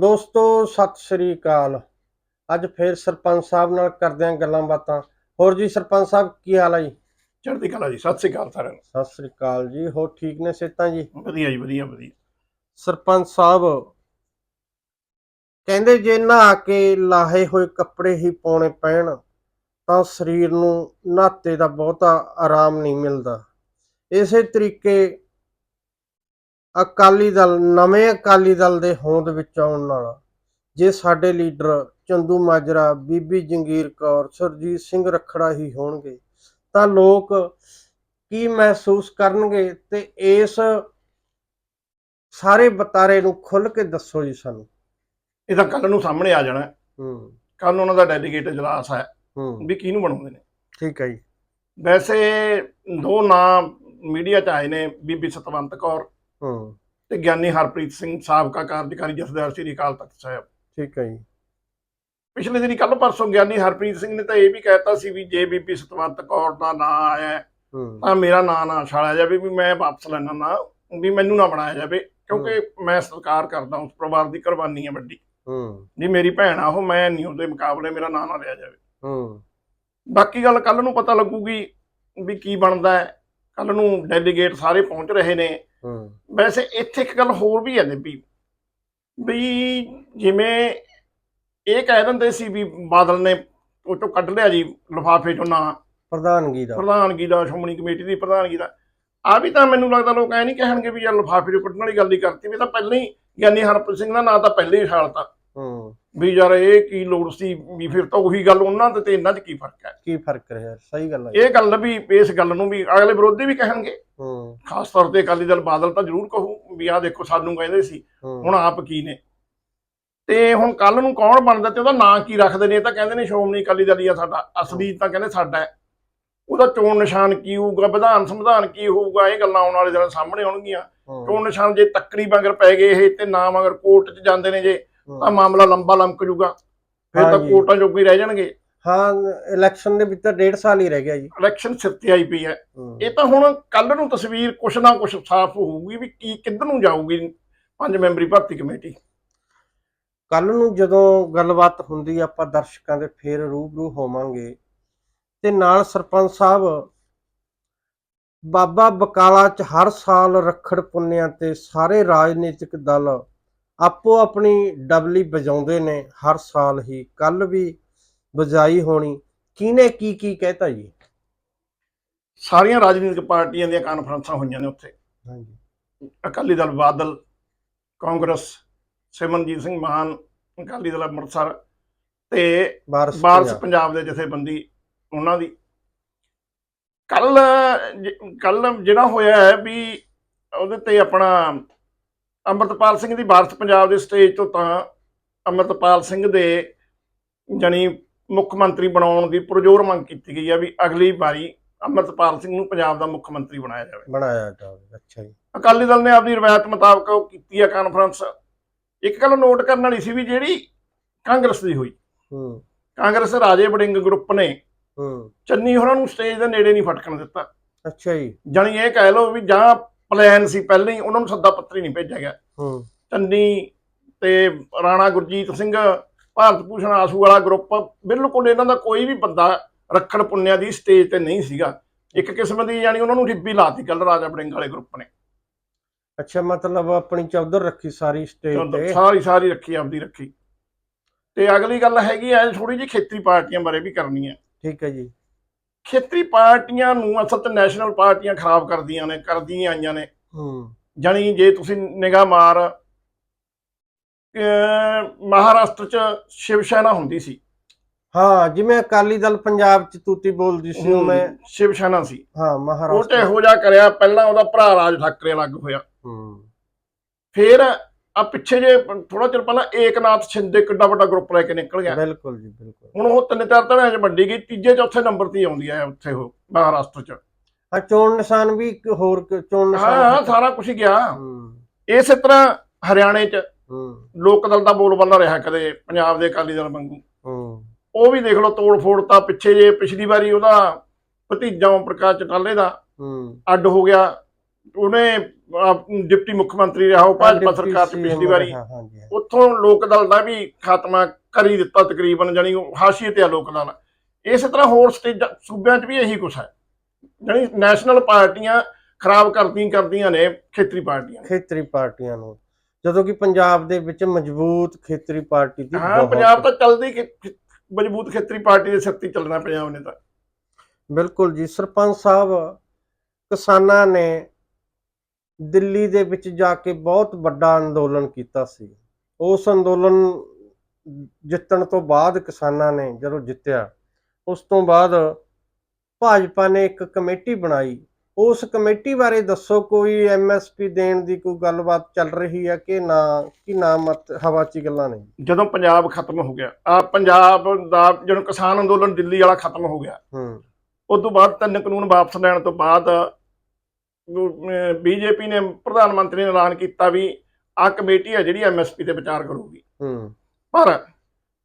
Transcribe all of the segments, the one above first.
ਦੋਸਤੋ ਸਤਿ ਸ੍ਰੀ ਅਕਾਲ। ਅੱਜ ਫੇਰ ਸਰਪੰਚ ਸਾਹਿਬ ਨਾਲ ਕਰਦੇ ਆਂ ਗੱਲਾਂ ਬਾਤਾਂ। ਹੋਰ ਜੀ ਸਰਪੰਚ ਸਾਹਿਬ ਕੀ ਹਾਲ ਹੈ ਜੀ? ਚੜ੍ਹਦੀ ਕਲਾ ਜੀ ਸਤਿ ਸ੍ਰੀ ਅਕਾਲ ਸਾਰਿਆਂ ਨੂੰ। ਸਤਿ ਸ੍ਰੀ ਅਕਾਲ ਜੀ ਹੋਰ ਠੀਕ ਨੇ ਸਿਹਤਾਂ ਜੀ? ਵਧੀਆ ਜੀ ਵਧੀਆ ਵਧੀਆ। ਸਰਪੰਚ ਸਾਹਿਬ ਕਹਿੰਦੇ ਜੇ ਨਹਾ ਕੇ ਲਾਹੇ ਹੋਏ ਕੱਪੜੇ ਹੀ ਪਾਉਣੇ ਪੈਣ ਤਾਂ ਸਰੀਰ ਨੂੰ ਨਹਾਤੇ ਦਾ ਬਹੁਤਾ ਆਰਾਮ ਨਹੀਂ ਮਿਲਦਾ। ਇਸੇ ਤਰੀਕੇ ਅਕਾਲੀ ਦਲ ਨਵੇਂ ਅਕਾਲੀ ਦਲ ਦੇ ਹੋਂਦ ਵਿੱਚ ਆਉਣ ਨਾਲ ਜੇ ਸਾਡੇ ਲੀਡਰ ਚੰਦੂ ਮਾਜਰਾ ਬੀਬੀ ਜੰਗੀਰ ਕੌਰ ਸਰਜੀਤ ਸਿੰਘ ਰਖੜਾ ਹੀ ਹੋਣਗੇ ਤਾਂ ਲੋਕ ਕੀ ਮਹਿਸੂਸ ਕਰਨਗੇ ਤੇ ਇਸ ਸਾਰੇ ਬਤਾਰੇ ਨੂੰ ਖੁੱਲ ਕੇ ਦੱਸੋ ਜੀ ਸਾਨੂੰ। ਇਹ ਤਾਂ ਕੱਲ ਨੂੰ ਸਾਹਮਣੇ ਆ ਜਾਣਾ। ਹੂੰ। ਕੱਲ ਉਹਨਾਂ ਦਾ ਡੈਲੀਗੇਟ ਇਜਲਾਸ ਹੈ। ਹੂੰ। ਵੀ ਕਿਹਨੂੰ ਬਣਾਉਂਦੇ ਨੇ? ਠੀਕ ਹੈ ਜੀ। ਵੈਸੇ ਦੋ ਨਾਂ ਮੀਡੀਆ 'ਚ ਆਏ ਨੇ ਬੀਬੀ ਸਤਵੰਤ ਕੌਰ ਹੂੰ। ਤੇ ਗਿਆਨੀ ਹਰਪ੍ਰੀਤ ਸਿੰਘ ਸਾਬਕਾ ਕਾਰਜਕਾਰੀ ਜਥੇਦਾਰ ਸ੍ਰੀ ਅਕਾਲ ਤਖਤ ਸਾਹਿਬ। ਠੀਕ ਹੈ ਜੀ। ਪਿਛਲੇ ਦਿਨੀ ਕੱਲ ਪਰਸੋਂ ਗਿਆਨੀ ਹਰਪ੍ਰੀਤ ਸਿੰਘ ਨੇ ਤਾਂ ਇਹ ਵੀ ਕਹਿਤਾ ਸੀ ਵੀ ਜੇ ਬੀਬੀ ਸਤਵੰਤ ਕੌਰ ਦਾ ਨਾਂ ਆਇਆ ਤਾਂ ਮੇਰਾ ਨਾਂ ਨਾ ਛਾਲਿਆ ਜਾਵੇ ਵੀ ਮੈਂ ਵਾਪਸ ਲੈਣਾ ਨਾ ਵੀ ਮੈਨੂੰ ਨਾ ਬਣਾਇਆ ਜਾਵੇ ਕਿਉਂਕਿ ਮੈਂ ਸਤਿਕਾਰ ਕਰਦਾ ਉਸ ਪਰਿਵਾਰ ਦੀ ਕੁਰਬਾਨੀ ਹੈ ਵੱਡੀ। ਹੂੰ। ਜੀ ਮੇਰੀ ਭੈਣ ਆ ਉਹ ਮੈਂ ਨਹੀਂ ਉਹਦੇ ਮੁਕਾਬਲੇ ਮੇਰਾ ਨਾਂ ਨਾ ਲਿਆ ਜਾਵੇ। ਹੂੰ। ਬਾਕੀ ਗੱਲ ਕੱਲ ਨੂੰ ਪਤਾ ਲੱਗੂਗੀ ਵੀ ਕੀ ਬਣਦਾ ਹੈ। ਕੱਲ ਨੂੰ ਡੈਲੀਗੇਟ ਸਾਰੇ ਪਹੁੰਚ ਰਹੇ ਨੇ। ਵੈਸੇ ਇੱਥੇ ਇੱਕ ਗੱਲ ਹੋਰ ਵੀ ਹੈ ਵੀ ਵੀ ਜਿਵੇਂ ਇਹ ਕਹਿ ਦਿੰਦੇ ਸੀ ਵੀ ਬਾਦਲ ਨੇ ਉਹ ਚੋਂ ਕੱਢ ਲਿਆ ਜੀ ਲਿਫਾਫੇ ਚੋਂ ਨਾਂ। ਪ੍ਰਧਾਨਗੀ ਦਾ। ਪ੍ਰਧਾਨਗੀ ਦਾ ਸ਼੍ਰੋਮਣੀ ਕਮੇਟੀ ਦੀ ਪ੍ਰਧਾਨਗੀ ਦਾ। ਆ ਵੀ ਤਾਂ ਮੈਨੂੰ ਲੱਗਦਾ ਲੋਕ ਐ ਨਹੀਂ ਕਹਿਣਗੇ ਵੀ ਯਾਰ ਲਿਫਾਫੇ ਚੋਂ ਕੱਢਣ ਵਾਲੀ ਗੱਲ ਹੀ ਕਰਤੀ ਵੀ ਤਾਂ ਪਹਿਲਾਂ ਹੀ ਗਿਆਨੀ ਹਰਪ੍ਰੀਤ ਸਿੰਘ ਦਾ ਨਾਂ ਤਾਂ ਪਹਿਲੇ ਹੀ ਛਾਲਤਾ ਵੀ ਯਾਰ ਇਹ ਕੀ ਲੋੜ ਸੀ? ਵੀ ਫਿਰ ਤਾਂ ਉਹੀ ਗੱਲ ਉਹਨਾਂ ਦੇ ਤੇ ਇਹਨਾਂ 'ਚ ਕੀ ਫ਼ਰਕ ਹੈ? ਕੀ ਫ਼ਰਕ ਰਿਹਾ? ਸਹੀ ਗੱਲ ਹੈ ਇਹ ਗੱਲ ਵੀ ਇਸ ਗੱਲ ਨੂੰ ਵੀ ਅਗਲੇ ਵਿਰੋਧੀ ਵੀ ਕਹਿਣਗੇ। ਹੂੰ। ਖਾਸ ਤੌਰ ਤੇ ਅਕਾਲੀ ਦਲ ਬਾਦਲ ਤਾਂ ਜ਼ਰੂਰ ਕਹੂ ਵੀ ਆਹ ਦੇਖੋ ਸਾਨੂੰ ਕਹਿੰਦੇ ਸੀ ਹੁਣ ਆਪ ਕੀ ਨੇ? ਤੇ ਹੁਣ ਕੱਲ ਨੂੰ ਕੌਣ ਬਣਦਾ ਤੇ ਉਹਦਾ ਨਾਂ ਕੀ ਰੱਖਦੇ ਨੇ? ਇਹ ਤਾਂ ਕਹਿੰਦੇ ਨੇ ਸ਼੍ਰੋਮਣੀ ਅਕਾਲੀ ਦਲ ਹੀ ਆ ਸਾਡਾ। ਅਸਲੀ ਤਾਂ ਕਹਿੰਦੇ ਸਾਡਾ ਹੈ। ਉਹਦਾ ਚੋਣ ਨਿਸ਼ਾਨ ਕੀ ਹੋਊਗਾ? ਵਿਧਾਨ ਸੰਵਿਧਾਨ ਕੀ ਹੋਊਗਾ? ਇਹ ਗੱਲਾਂ ਆਉਣ ਵਾਲੇ ਦਿਨਾਂ ਸਾਹਮਣੇ ਆਉਣਗੀਆਂ। ਚੋਣ ਨਿਸ਼ਾਨ ਜੇ ਤੱਕਰੀ ਮਗਰ ਪੈ ਗਏ ਇਹ ਤੇ ਨਾ ਮਗਰ ਕੋਰਟ 'ਚ ਜਾਂਦੇ ਨੇ ਜੇ। ਤਾਂ ਮਾਮਲਾ ਲੰਬਾ ਲੰਮਕ ਜੂਗਾ। ਫਿਰ ਤਾਂ ਹਾਂਜੀ। ਕੋਰਟਾਂ ਜੋਗੀ ਰਹਿ ਜਾਣਗੇ। ਹਾਂ ਇਲੈਕਸ਼ਨ ਦੇ ਵਿੱਚ ਤਾਂ ਡੇਢ ਸਾਲ ਹੀ ਰਹਿ ਗਿਆ ਜੀ। ਇਲੈਕਸ਼ਨ ਸਿਰ ਤੇ ਆਈ ਪਈ ਹੈ। ਇਹ ਤਾਂ ਹੁਣ ਕੱਲ ਨੂੰ ਤਸਵੀਰ ਕੁਛ ਨਾ ਕੁਛ ਸਾਫ਼ ਹੋਊਗੀ ਵੀ ਕੀ ਕਿੱਧਰ ਨੂੰ ਜਾਊਗੀ ਪੰਜ ਮੈਂਬਰੀ ਭਰਤੀ ਕਮੇਟੀ। ਕੱਲ ਨੂੰ ਜਦੋਂ ਗੱਲਬਾਤ ਹੁੰਦੀ ਆ, ਆਪਾਂ ਦਰਸ਼ਕਾਂ ਦੇ ਫੇਰ ਰੂਬਰੂ ਹੋਵਾਂਗੇ। ਤੇ ਨਾਲ ਸਰਪੰਚ ਸਾਹਿਬ ਬਾਬਾ ਬਕਾਲਾ ਚ ਹਰ ਸਾਲ ਰੱਖੜ ਪੁੰਨਿਆਂ ਤੇ ਸਾਰੇ ਰਾਜਨੀਤਿਕ ਦਲ ਆਪੋ ਆਪਣੀ ਡਬਲੀ ਵਜਾਉਂਦੇ ਨੇ ਹਰ ਸਾਲ ਹੀ। ਕੱਲ ਵੀ ਵਜਾਈ ਹੋਣੀ। ਕਿਹਨੇ ਕੀ ਕੀ ਕਹਿਤਾ ਜੀ? ਸਾਰੀਆਂ ਰਾਜਨੀਤਿਕ ਪਾਰਟੀਆਂ ਦੀਆਂ ਕਾਨਫਰੰਸਾਂ ਹੋਈਆਂ ਨੇ ਉੱਥੇ। ਹਾਂਜੀ। ਅਕਾਲੀ ਦਲ ਬਾਦਲ ਕਾਂਗਰਸ ਸਿਮਰਨਜੀਤ ਸਿੰਘ ਮਾਨ ਅਕਾਲੀ ਦਲ ਅੰਮ੍ਰਿਤਸਰ ਤੇ ਬਾਰਸ। ਪੰਜਾਬ। ਦੇ ਜਥੇਬੰਦੀ ਉਹਨਾਂ ਦੀ। ਕੱਲ ਕੱਲ ਜਿਹੜਾ ਹੋਇਆ ਹੈ ਵੀ ਉਹਦੇ ਤੇ ਆਪਣਾ ਅੰਮ੍ਰਿਤਪਾਲ ਸਿੰਘ ਦੀ ਬਾਰਸ ਪੰਜਾਬ ਦੇ ਸਟੇਜ ਤੋਂ ਤਾਂ ਅੰਮ੍ਰਿਤਪਾਲ ਸਿੰਘ ਦੇ ਜਣੀ ਮੁੱਖ ਮੰਤਰੀ ਬਣਾਉਣ ਦੀ ਪੁਰਜੋਰ ਮੰਗ ਕੀਤੀ ਗਈ ਹੈ ਵੀ ਅਗਲੀ ਵਾਰੀ ਅੰਮ੍ਰਿਤਪਾਲ ਸਿੰਘ ਨੂੰ ਪੰਜਾਬ ਦਾ ਮੁੱਖ ਮੰਤਰੀ ਬਣਾਇਆ ਜਾਵੇ। ਬਣਾਇਆ ਜਾਵੇ ਅੱਛਾ ਜੀ। ਅਕਾਲੀ ਦਲ ਨੇ ਆਪਣੀ ਰਵਾਇਤ ਮੁਤਾਬਕ ਉਹ ਕੀਤੀ ਹੈ ਕਾਨਫਰੰਸ ਇੱਕ ਗੱਲ ਨੋਟ ਕਰਨ ਵਾਲੀ ਸੀ ਵੀ ਜਿਹੜੀ ਕਾਂਗਰਸ ਦੀ ਹੋਈ। ਹੂੰ। ਕਾਂਗਰਸ ਰਾਜੇ ਵੜਿੰਗ ਗਰੁੱਪ ਨੇ ਹੂੰ। ਚੰਨੀ ਹੋਰਾਂ ਨੂੰ ਸਟੇਜ ਦੇ ਨੇੜੇ ਨਹੀਂ ਫਟਕਣ ਦਿੱਤਾ। ਅੱਛਾ ਜੀ। ਜਾਣੀ ਇਹ ਕਹਿ ਲਓ ਵੀ ਜਾਂ ਪਲਾਨ ਸੀ ਪਹਿਲਾਂ ਹੀ ਉਹਨਾਂ ਨੂੰ ਸੱਦਾ ਪੱਤਰ ਹੀ ਨਹੀਂ ਭੇਜਿਆ ਗਿਆ। ਹੂੰ। ਚੰਨੀ ਤੇ ਰਾਣਾ ਗੁਰਜੀਤ ਸਿੰਘ ਭਾਰਤ ਭੂਸ਼ਣ ਆਸੂ ਵਾਲਾ ਗਰੁੱਪ ਬਿਲਕੁਲ ਇਹਨਾਂ ਦਾ ਕੋਈ ਵੀ ਬੰਦਾ ਰੱਖੜ ਪੁੰਨਿਆ ਦੀ ਸਟੇਜ ਤੇ ਨਹੀਂ ਸੀਗਾ। ਇੱਕ ਕਿਸਮ ਦੀ ਜਾਣੀ ਉਹਨਾਂ ਨੂੰ ਠਿੱਪੀ ਲਾਤੀ ਕੱਲ ਰਾਜਾ ਵੜਿੰਗ ਵਾਲੇ ਗਰੁੱਪ ਨੇ। ਅੱਛਾ ਮਤਲਬ ਆਪਣੀ ਚੌਧਰ ਰੱਖੀ ਸਾਰੀ ਸਟੇਜ ਤੇ? ਸਾਰੀ ਸਾਰੀ ਰੱਖੀ ਆਪਦੀ ਰੱਖੀ। ਤੇ ਅਗਲੀ ਗੱਲ ਹੈਗੀ ਐ ਥੋੜੀ ਜਿਹੀ ਖੇਤਰੀ ਪਾਰਟੀਆਂ ਬਾਰੇ ਵੀ ਕਰਨੀ ਹੈ ਠੀਕ ਹੈ ਜੀ। ਖੇਤਰੀ ਪਾਰਟੀਆਂ ਨੂੰ ਅਸਲ ਤੇ ਨੈਸ਼ਨਲ ਪਾਰਟੀਆਂ ਖਰਾਬ ਕਰਦੀਆਂ ਨੇ ਕਰਦੀਆਂ ਆਈਆਂ ਨੇ। ਹੂੰ। ਜਾਣੀ ਜੇ ਤੁਸੀਂ ਨਿਗਾਹ ਮਾਰ ਮਹਾਰਾਸ਼ਟਰ ਚ ਸ਼ਿਵ ਸੈਨਾ ਹੁੰਦੀ ਸੀ। ਹਾਂ ਜਿਵੇਂ ਅਕਾਲੀ ਦਲ ਪੰਜਾਬ ਚ ਤੂਤੀ ਬੋਲਦੀ ਸੀ ਉਹ ਮੈਂ ਸ਼ਿਵ ਸੈਨਾ ਸੀ। ਹਾਂ ਉਹ ਤੇ ਮਹਾਰਾਸ਼ਟਰ ਇਹੋ ਜਿਹਾ ਕਰਿਆ ਪਹਿਲਾਂ ਉਹਦਾ ਭਰਾ ਰਾਜ ਠਾਕਰੇ ਅਲੱਗ ਹੋਇਆ। ਹੂੰ। ਫਿਰ ਆ ਪਿੱਛੇ ਜੇ ਥੋੜਾ ਚਿਰ ਪਹਿਲਾਂ ਏਕਨਾਥ ਸ਼ਿੰਦੇ ਕਿੱਡਾ ਵੱਡਾ ਗਰੁੱਪ ਲੈ ਕੇ ਨਿਕਲ ਗਿਆ। ਬਿਲਕੁਲ ਜੀ ਬਿਲਕੁਲ। ਹੁਣ ਉਹ ਤਿੰਨ ਚਾਰ ਧੜਿਆਂ 'ਚ ਵੰਡੀ ਗਈ ਤੀਜੇ ਚੌਥੇ ਨੰਬਰ ਤੇ ਆਉਂਦੀ ਹੈ ਉੱਥੇ ਉਹ ਮਹਾਰਾਸ਼ਟਰ 'ਚ। ਹਾਂ ਚੋਣ ਨਿਸ਼ਾਨ ਵੀ ਇੱਕ ਹੋਰ ਚੋਣ ਹਾਂ ਹਾਂ ਨਿਸ਼ਾਨ ਸਾਰਾ ਕੁਝ ਹੀ ਗਿਆ। ਇਸੇ ਤਰ੍ਹਾਂ ਹਰਿਆਣੇ 'ਚ ਲੋਕ ਦਲ ਦਾ ਬੋਲਬਾਲਾ ਰਿਹਾ ਕਦੇ ਪੰਜਾਬ ਦੇ ਅਕਾਲੀ ਦਲ ਵਾਂਗੂ। ਉਹ ਵੀ ਦੇਖ ਲਓ ਤੋੜ ਫੋੜ ਤਾਂ ਪਿੱਛੇ ਜੇ ਪਿਛਲੀ ਵਾਰੀ ਉਹਦਾ ਭਤੀਜਾ ਓਮ ਪ੍ਰਕਾਸ਼ ਚਟਾਲੇ ਦਾ ਅੱਡ ਹੋ ਗਿਆ। ਉਹਨੇ ਡਿਪਟੀ ਮੁੱਖ ਮੰਤਰੀ ਰਿਹਾ ਉਹ ਭਾਜਪਾ ਸਰਕਾਰ ਚ ਪਿਛਲੀ ਵਾਰੀ। ਹਾਂ ਹਾਂਜੀ ਹਾਂ। ਉੱਥੋਂ ਲੋਕ ਦਲ ਦਾ ਵੀ ਖਾਤਮਾ ਕਰੀ ਦਿੱਤਾ ਤਕਰੀਬਨ ਜਾਨੀ ਉਹ ਹਾਸ਼ੀਏ ਤੇ ਆ ਲੋਕ ਦਲ ਇਸੇ ਤਰ੍ਹਾਂ ਹੋਰ ਸਟੇਜ ਸੂਬਿਆਂ 'ਚ ਵੀ ਇਹੀ ਕੁਛ ਹੈ। ਜਾਨੀ ਨੈਸ਼ਨਲ ਪਾਰਟੀਆਂ ਖਰਾਬ ਕਰਦੀਆਂ ਕਰਦੀਆਂ ਨੇ ਖੇਤਰੀ ਪਾਰਟੀਆਂ ਨੂੰ। ਖੇਤਰੀ ਪਾਰਟੀਆਂ ਨੂੰ। ਜਦੋਂ ਕਿ ਪੰਜਾਬ ਦੇ ਵਿੱਚ ਮਜ਼ਬੂਤ ਖੇਤਰੀ ਪਾਰਟੀ ਦੀ ਹਾਂ ਬਹੁਤ- ਪੰਜਾਬ ਤਾਂ ਚੱਲਦੀ ਕਿ ਕਿ- ਮਜ਼ਬੂਤ ਖੇਤਰੀ ਪਾਰਟੀ ਦੇ ਸਿਰ ਤੇ ਹੀ ਚੱਲਣਾ ਪੰਜਾਬ ਨੇ ਤਾਂ। ਬਿਲਕੁਲ ਜੀ ਸਰਪੰਚ ਸਾਹਿਬ ਕਿਸਾਨਾਂ ਨੇ ਦਿੱਲੀ ਦੇ ਵਿੱਚ ਜਾ ਕੇ ਬਹੁਤ ਵੱਡਾ ਅੰਦੋਲਨ ਕੀਤਾ ਸੀ। ਉਸ ਅੰਦੋਲਨ ਜਿੱਤਣ ਤੋਂ ਬਾਅਦ ਕਿਸਾਨਾਂ ਨੇ ਜਦੋਂ ਜਿੱਤਿਆ ਉਸ ਤੋਂ ਬਾਅਦ ਭਾਜਪਾ ਨੇ ਇੱਕ ਕਮੇਟੀ ਬਣਾਈ। ਉਸ ਕਮੇਟੀ ਬਾਰੇ ਦੱਸੋ ਕੋਈ ਐਮਐਸਪੀ ਦੇਣ ਦੀ ਕੋਈ ਗੱਲਬਾਤ ਚੱਲ ਰਹੀ ਹੈ ਕਿ ਨਾ? ਕਿ ਨਾ ਮਤ ਹਵਾ 'ਚ ਗੱਲਾਂ ਨੇ? ਜਦੋਂ ਪੰਜਾਬ ਖਤਮ ਹੋ ਗਿਆ ਆ ਪੰਜਾਬ ਦਾ ਜਦੋਂ ਕਿਸਾਨ ਅੰਦੋਲਨ ਦਿੱਲੀ ਵਾਲਾ ਖਤਮ ਹੋ ਗਿਆ ਹੂੰ। ਉਸ ਤੋਂ ਬਾਅਦ ਤਿੰਨ ਕਾਨੂੰਨ ਵਾਪਸ ਲੈਣ ਤੋਂ ਬਾਅਦ ਬੀਜੇਪੀ ਨੇ ਪ੍ਰਧਾਨ ਮੰਤਰੀ ਨੇ ਐਲਾਨ ਕੀਤਾ ਵੀ ਆ ਕਮੇਟੀ ਹੈ ਜਿਹੜੀ ਐਮਐਸਪੀ ਤੇ ਵਿਚਾਰ ਕਰੂਗੀ। ਹੂੰ। ਪਰ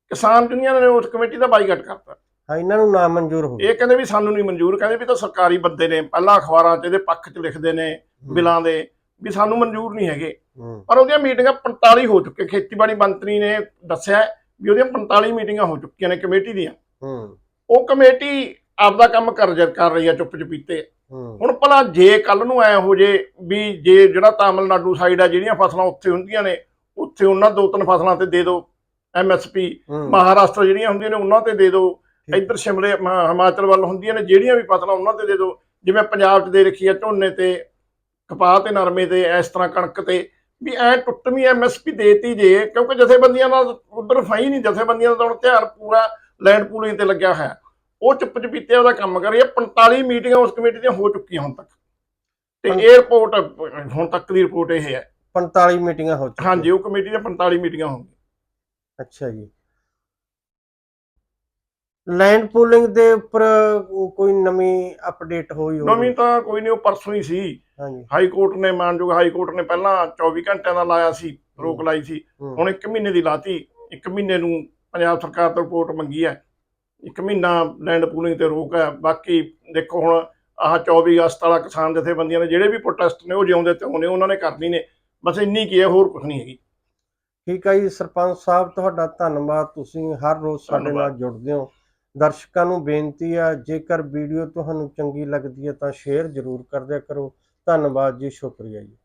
ਕਿਸਾਨ ਯੂਨੀਅਨ ਨੇ ਉਸ ਕਮੇਟੀ ਦਾ ਬਾਈਕਾਟ ਕਰਤਾ। ਹਾਂ ਇਹਨਾਂ ਨੂੰ ਨਾ ਮਨਜ਼ੂਰ ਹੋ ਇਹ ਕਹਿੰਦੇ ਵੀ ਸਾਨੂੰ ਨਹੀਂ ਮਨਜ਼ੂਰ ਕਹਿੰਦੇ ਵੀ ਤਾਂ ਸਰਕਾਰੀ ਬੰਦੇ ਨੇ ਪਹਿਲਾਂ ਅਖਬਾਰਾਂ 'ਚ ਇਹਦੇ ਪੱਖ 'ਚ ਲਿਖਦੇ ਨੇ ਬਿੱਲਾਂ ਦੇ ਵੀ ਸਾਨੂੰ ਮਨਜ਼ੂਰ ਨਹੀਂ ਹੈਗੇ। ਹੂੰ। ਪਰ ਉਹਦੀਆਂ ਮੀਟਿੰਗਾਂ 45 ਹੋ ਚੁੱਕੇ ਖੇਤੀਬਾੜੀ ਮੰਤਰੀ ਨੇ ਦੱਸਿਆ ਵੀ ਉਹਦੀਆਂ 45 ਮੀਟਿੰਗਾਂ ਹੋ ਚੁੱਕੀਆਂ ਨੇ ਕਮੇਟੀ ਦੀਆਂ। ਹੂੰ। ਉਹ ਕਮੇਟੀ ਆਪਦਾ ਕੰਮ ਕਰ ਰਹੀ ਆ ਚੁੱਪ ਚੁਪੀਤੇ ਹੂੰ ਹੁਣ ਭਲਾ ਜੇ ਕੱਲ ਨੂੰ ਐ ਹੋ ਜੇ ਵੀ ਜੇ ਜਿਹੜਾ ਤਾਮਿਲਨਾਡੂ ਸਾਈਡ ਆ ਜਿਹੜੀਆਂ ਫਸਲਾਂ ਉੱਥੇ ਹੁੰਦੀਆਂ ਨੇ ਉੱਥੇ ਉਹਨਾਂ ਦੋ ਤਿੰਨ ਫਸਲਾਂ ਤੇ ਦੇ ਦਿਓ ਐਮਐਸਪੀ ਮਹਾਰਾਸ਼ਟਰ ਜਿਹੜੀਆਂ ਹੁੰਦੀਆਂ ਨੇ ਉਹਨਾਂ ਤੇ ਦੇ ਦਿਓ। ਇੱਧਰ ਸ਼ਿਮਲੇ ਹਿਮਾਚਲ ਵੱਲ ਹੁੰਦੀਆਂ ਨੇ ਜਿਹੜੀਆਂ ਵੀ ਫਸਲਾਂ ਉਹਨਾਂ ਤੇ ਦੇ ਦਿਓ ਜਿਵੇਂ ਪੰਜਾਬ 'ਚ ਦੇ ਰੱਖੀ ਆ ਝੋਨੇ ਤੇ ਕਪਾਹ ਤੇ ਨਰਮੇ ਤੇ ਇਸ ਤਰ੍ਹਾਂ ਕਣਕ ਤੇ ਵੀ ਐ ਟੁੱਟਵੀਂ ਐਮਐਸਪੀ ਦੇਤੀ ਜੇ ਕਿਉਂਕਿ ਜਥੇਬੰਦੀਆਂ ਨਾਲ ਉਧਰ ਫਾਈ ਨਹੀਂ ਜਥੇਬੰਦੀਆਂ ਦਾ ਹੁਣ ਧਿਆਨ ਪੂਰਾ ਲੈਂਡ ਪੂਲਿੰਗ ਤੇ ਲੱਗਿਆ ਹੋਇਆ। ਉਹ ਚੁੱਪ ਚਪੀਤੇ ਉਹਦਾ ਕੰਮ ਕਰ ਰਹੀ ਹੈ। 45 ਮੀਟਿੰਗਾਂ ਉਸ ਕਮੇਟੀ ਦੀਆਂ ਹੋ ਚੁੱਕੀਆਂ ਹੁਣ ਤੱਕ। ਤੇ ਇਹ ਰਿਪੋਰਟ ਹੁਣ ਤੱਕ ਦੀ ਰਿਪੋਰਟ ਇਹ ਹੈ। 45 ਮੀਟਿੰਗਾਂ ਹੋ ਚੁੱਕੀਆਂ। ਹਾਂਜੀ ਉਹ ਕਮੇਟੀ ਦੀਆਂ 45 ਮੀਟਿੰਗਾਂ ਹੋਣਗੀਆਂ। ਅੱਛਾ ਜੀ। ਲੈਂਡ ਪੂਲਿੰਗ ਦੇ ਉੱਪਰ ਕੋਈ ਨਵੀਂ ਅਪਡੇਟ ਹੋਈ ਹੋਵੇ? ਨਵੀਂ ਤਾਂ ਕੋਈ ਨਹੀਂ ਉਹ ਪਰਸੋਂ ਹੀ ਸੀ। ਹਾਂਜੀ। ਹਾਈ ਕੋਰਟ ਨੇ ਮਾਨਯੋਗ ਹਾਈ ਕੋਰਟ ਨੇ ਪਹਿਲਾਂ 24 ਘੰਟਿਆਂ ਦਾ ਲਾਇਆ ਸੀ ਰੋਕ ਲਾਈ ਸੀ। ਹੂੰ, ਹੁਣ 1 ਮਹੀਨੇ ਦੀ ਲਾਤੀ। 1 ਮਹੀਨੇ ਨੂੰ ਪੰਜਾਬ ਸਰਕਾਰ ਤੋਂ ਰਿਪੋਰਟ ਮੰਗੀ ਹੈ। 1 ਮਹੀਨਾ ਲੈਂਡ ਪੂਲਿੰਗ ਤੇ ਰੋਕ ਹੈ। ਬਾਕੀ ਦੇਖੋ ਹੁਣ ਆਹ 24 ਅਗਸਤ ਵਾਲਾ ਕਿਸਾਨ ਜਥੇਬੰਦੀਆਂ ਨੇ ਜਿਹੜੇ ਵੀ ਪ੍ਰੋਟੈਸਟ ਨੇ ਉਹ ਜਿਉਂਦੇ ਤੇ ਹੋਣੇ ਉਹਨਾਂ ਨੇ ਕਰਨੀ ਨੇ। ਬਸ ਇੰਨੀ ਕੀ ਹੈ ਹੋਰ ਕੁਝ ਨਹੀਂ ਹੈਗੀ। ਠੀਕ ਹੈ ਜੀ ਸਰਪੰਚ ਸਾਹਿਬ ਤੁਹਾਡਾ ਧੰਨਵਾਦ। ਤੁਸੀਂ ਹਰ ਰੋਜ਼ ਸਾਡੇ ਨਾਲ। ਜੁੜਦੇ ਹੋ। ਦਰਸ਼ਕਾਂ ਨੂੰ ਬੇਨਤੀ ਆ ਜੇਕਰ ਵੀਡੀਓ ਤੁਹਾਨੂੰ ਚੰਗੀ ਲੱਗਦੀ ਹੈ ਤਾਂ ਸ਼ੇਅਰ ਜ਼ਰੂਰ ਕਰ ਦਿਆ ਕਰੋ। ਧੰਨਵਾਦ ਜੀ ਸ਼ੁਕਰੀਆ ਜੀ।